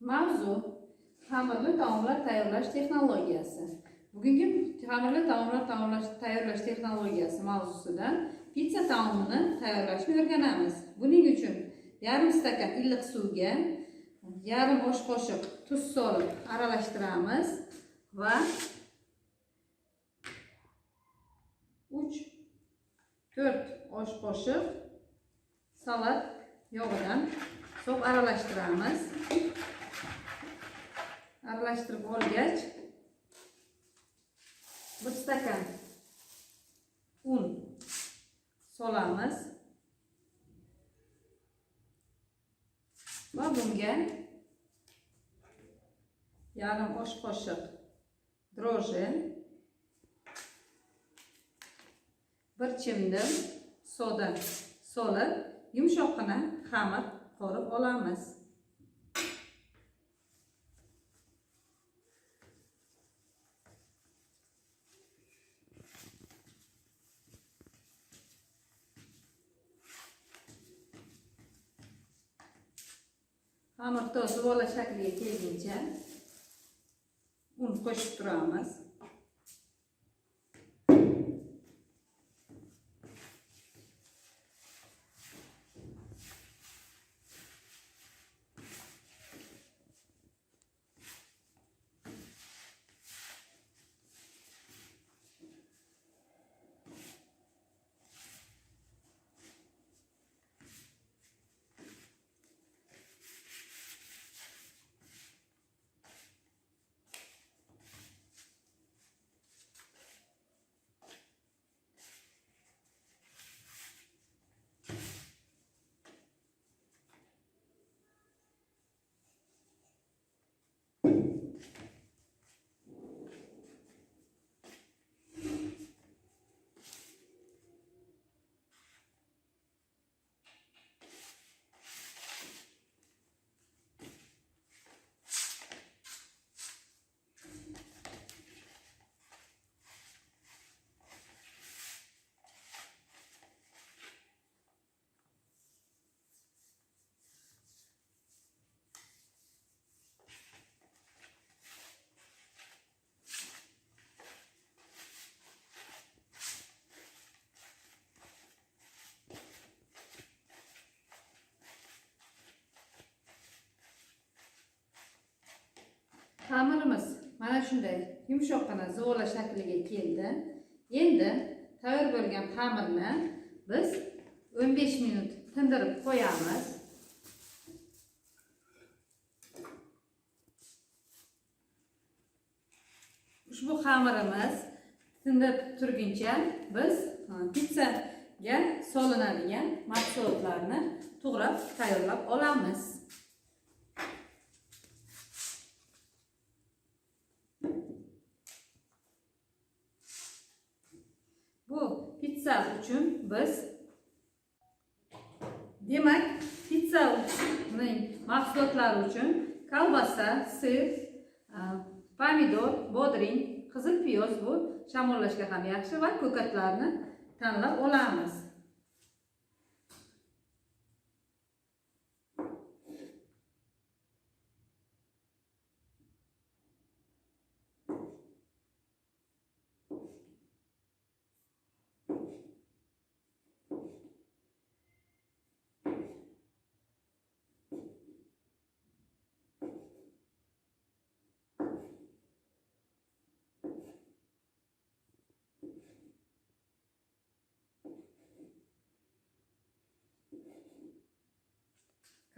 Mavzu xamirli taomlar tayyorlash texnologiyasi. Bugungi xamirli taomlar tayyorlash tayyorlash texnologiyasi mavzusidan pitsa taomini tayyorlashni o'rganamiz. Buning uchun yarim stakan iliq suvga yarim osh qoshiq tuz solib aralashtiramiz va 3 4 osh qoshiq salat yog'idan solib aralashtiramiz. Aralashtirib olgach bir stakan un solamiz va bunga yarim osh qoshiq drojen bir chimdim soda solib yumshoqqina xamir qo'rib olamiz Hamur tozu bola şekliye gelince un koşturamaz. Xamirimiz mana shunday yumshoqqina zuvola shakliga keldi. Endi tayyor bo'lgan xamirni biz 15 minut tindirib qo'yamiz. Ushbu xamirimiz tinib turguncha biz pizzaga solinadigan mahsulotlarni to'g'rab tayyorlab olamiz. Pizza uchun biz demak pizza uning mahsulotlari uchun kolbasa, sir, pomidor, bodring, qizil piyoz bu shamollashga ham yaxshi va ko'katlarni tanlab olamiz.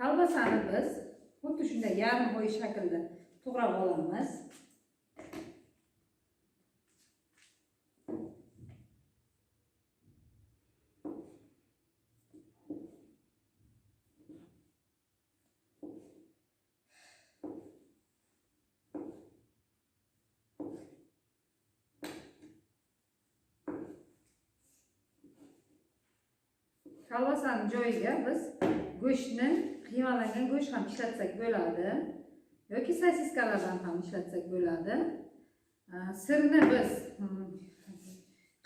Kolbasani biz xuddi shunday yarim oy shaklda to'g'rab olamiz. Kolbasani joyiga biz go'shtni qiymalangan go'sht ham ishlatsak bo'ladi yoki sosiskalardan ham ishlatsak bo'ladi. Sirni biz hmm,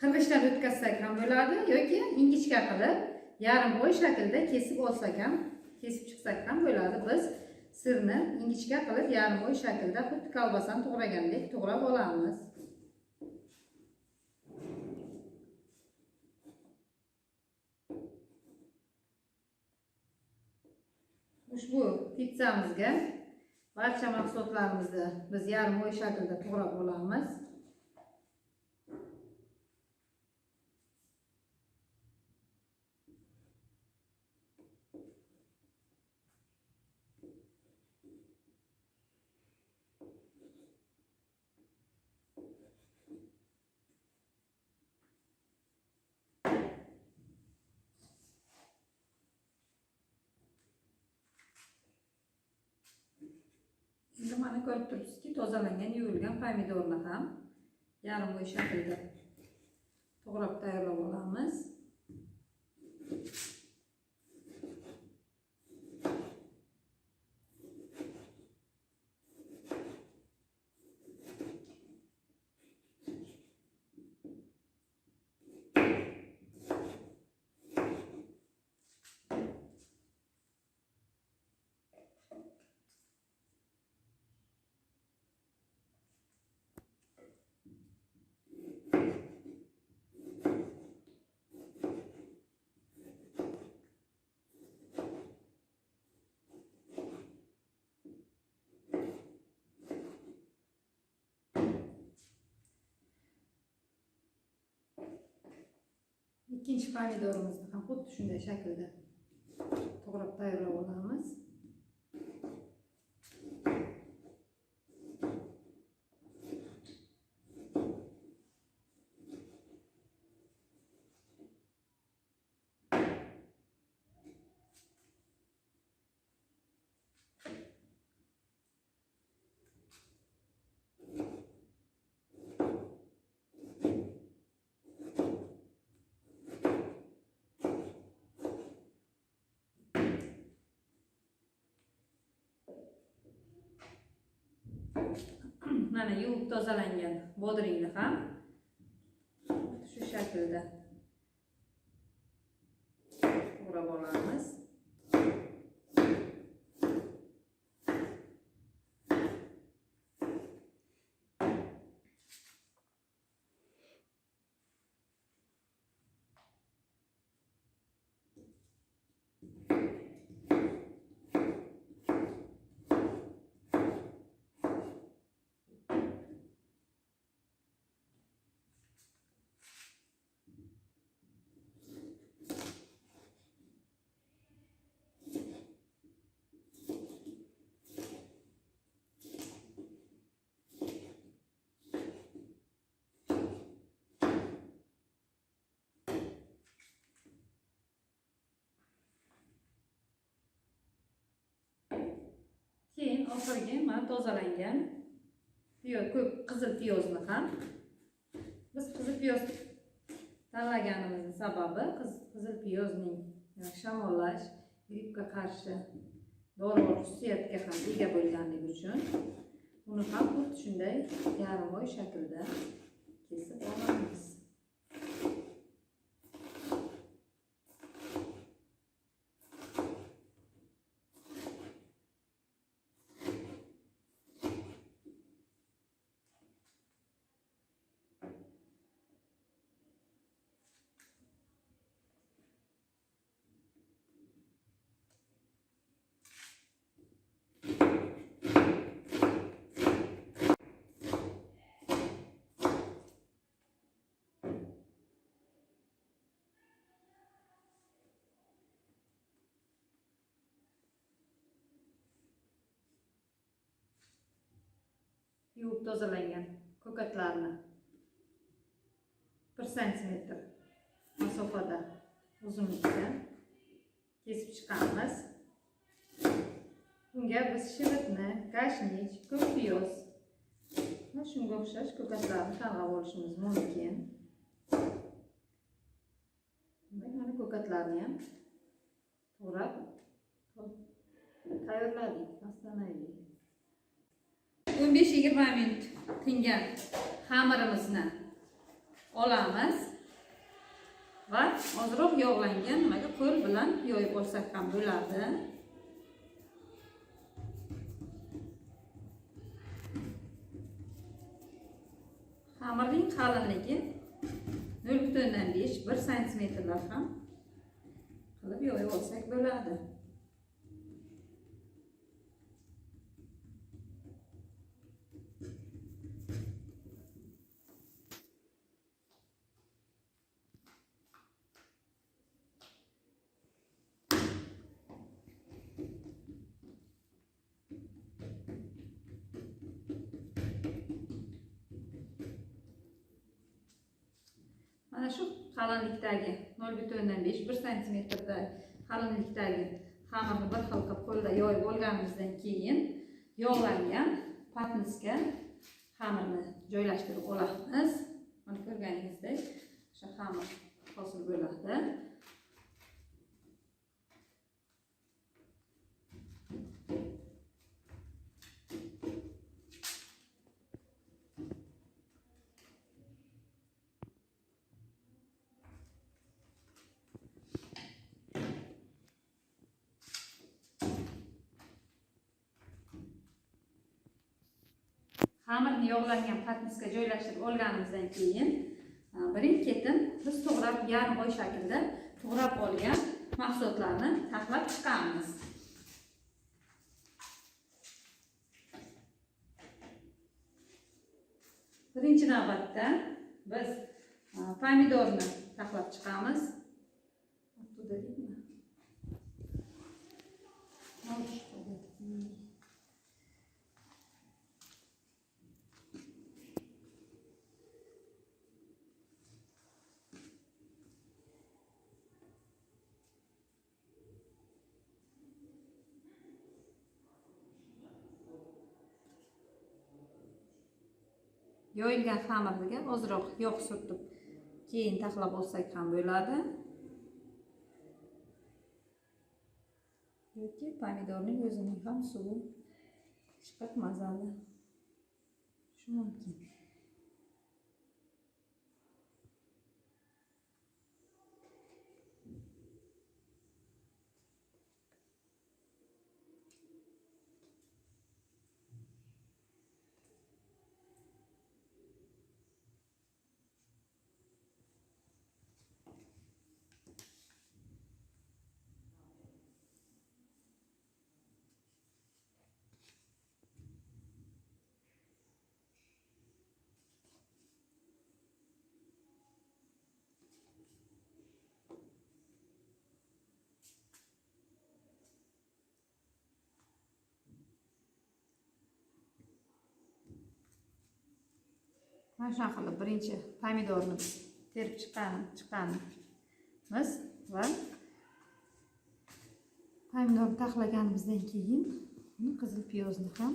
qirg'ichdan o'tkazsak ham bo'ladi yoki ingichka qilib yarim bo'y shaklda kesib olsak ham kesib chiqsak ham bo'ladi. Biz sirni ingichka qilib yarim bo'y shaklda xuddi kolbasani to'g'ragandek to'g'rab olamiz. Ushbu pitsamizga barcha mahsulotlarimizni biz yarim oy shaklda to'g'rab olamiz. Mana ko'rib turibsizki, tozalangan, yuvilgan pomidorni ham yarim oy shaklda to'g'rab tayyorlab olamiz. Ikkinchi pomidorimizni ham xuddi shunday shaklda to'g'rab tayyorlab olamiz. Mana yuvib tozalangan bodringni ham shu shaklda. Oxirgi mana tozalangan ko'k qizil piyozni ham biz qizil piyoz tanlaganimizning sababi qiz- qizil piyozning shamollash, grippga qarshi dorivor xususiyatga ham ega bo'lganligi uchun uni ham xuddi shunday yarim oy shaklda kesib olamiz. Yuvib tozalangan ko'katlarni bir santimetr masofada uzunlikda kesib chiqamiz bunga biz shivitni gashnich ko'k piyoz va shunga o'xshash ko'katlarni tanlab olishimiz mumkin demak mana ko'katlarni ham to'g'rab tayyorladik o'n besh yigirma minut tingan xamirimizni olamiz. Va ozroq yog'langan nimaga qo'l bilan yoyib olsak ham bo'ladi. Xamirning qalinligi nol butundan besh bir santimetrlar ham qilib yoyib olsak bo'ladi. Mana shu qalinlikdagi 0.5 1 santimetrda qalinlikdagi xamirni bir xil qilib qo'lda yoyib olganimizdan keyin yog'langan patnisga xamirni joylashtirib olamiz. Mana ko'rganingizdek, o'sha xamir hosil bo'ladi. Xamirni yog'langan patnisga joylashtirib olganimizdan keyin e, birin ketin biz to'g'rab yarim oy shaklida to'g'rab olgan mahsulotlarni taxlab chiqamiz. Birinchi navbatda biz e, pomidorni taxlab chiqamiz. Yoyilgan xamirga ozroq yog' surtib keyin taxlab olsak ham bo'ladi. Yoki pomidorning o'zining ham suvi chiqib mazali. Shu mumkin. Mana shunaqa qilib birinchi pomidorni terib chiqqan chiqqanmiz va pomidorni taxlaganimizdan keyin qizil piyozni ham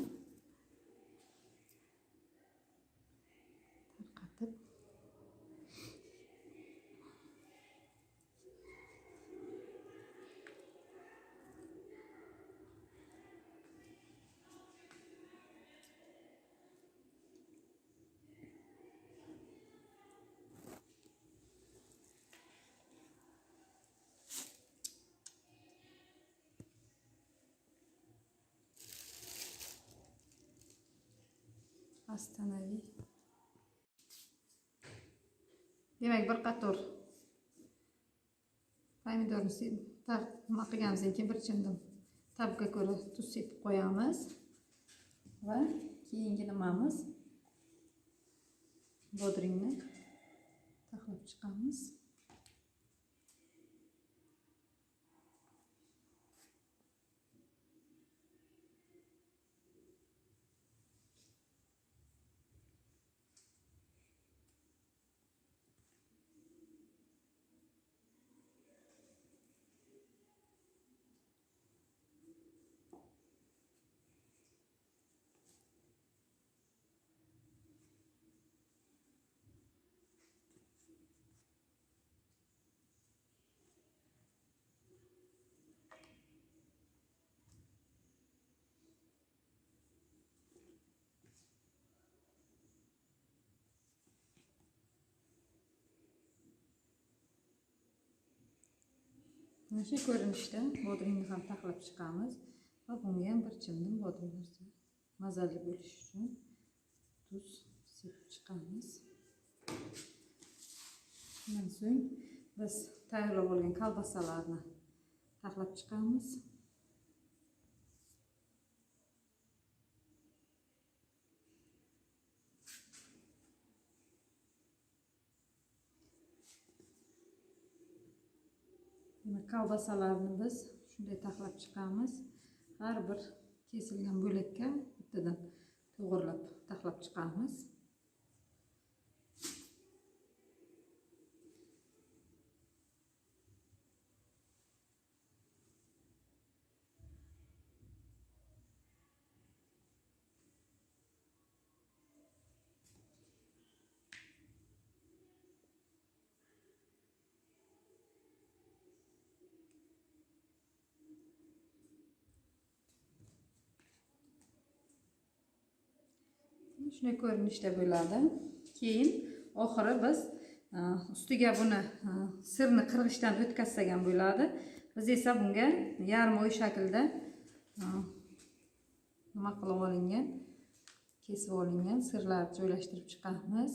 Останови. Demak, bir qator pomidorni nima qilganimizdan keyin bir chimdim tabga ko'ra tuz sepib qo'yamiz va keyingi nimamiz bodringni taxlab chiqamiz. Mana shu ko'rinishda bodringni ham taxlab chiqamiz va bunga ham bir chimdim bodring mazali bo'lishi uchun tuz sepib chiqamiz. Shundan so'ng biz tayyorlab olgan kolbasalarni taxlab chiqamiz. Kolbasalarni biz shunday taxlab chiqamiz. Har bir kesilgan bo'lakka bittadan to'g'irlab taxlab chiqamiz. Shunday ko'rinishda bo'ladi keyin oxiri biz e, ustiga buni e, sirni qirg'ichdan o'tkazsak ham bo'ladi. Biz esa bunga yarim oy shaklda e, nima qilib olingan kesib olingan sirlarni joylashtirib chiqamiz.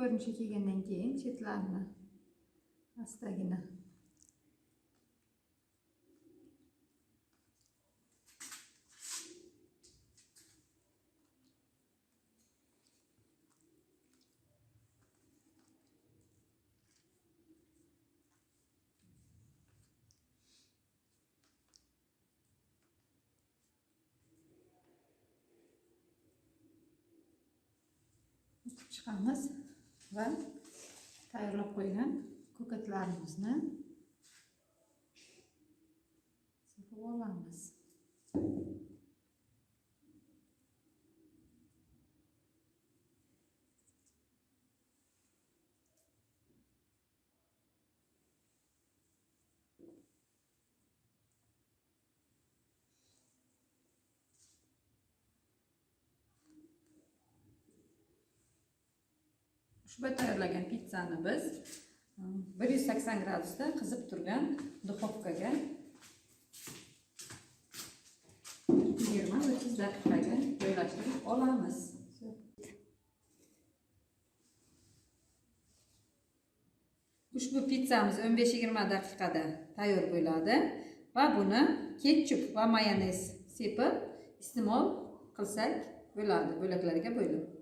Көрінші келгеннен кейін шетеларына астагина çıkarmaz. Va? Tayyorlab qo'ygan ko'katlarimizni. Sepib olamiz. Ushbu tayyorlagan pitsani biz um, bir yuz sakson gradusda qizib turgan duxovkaga yigirma o'ttiz daqiqaga joylashtirib olamiz. Ushbu pitsamiz o'n besh yigirma daqiqada tayyor bo'ladi va buni ketchup va mayonez sepib iste'mol qilsak bo'ladi bo'laklarga bo'lib.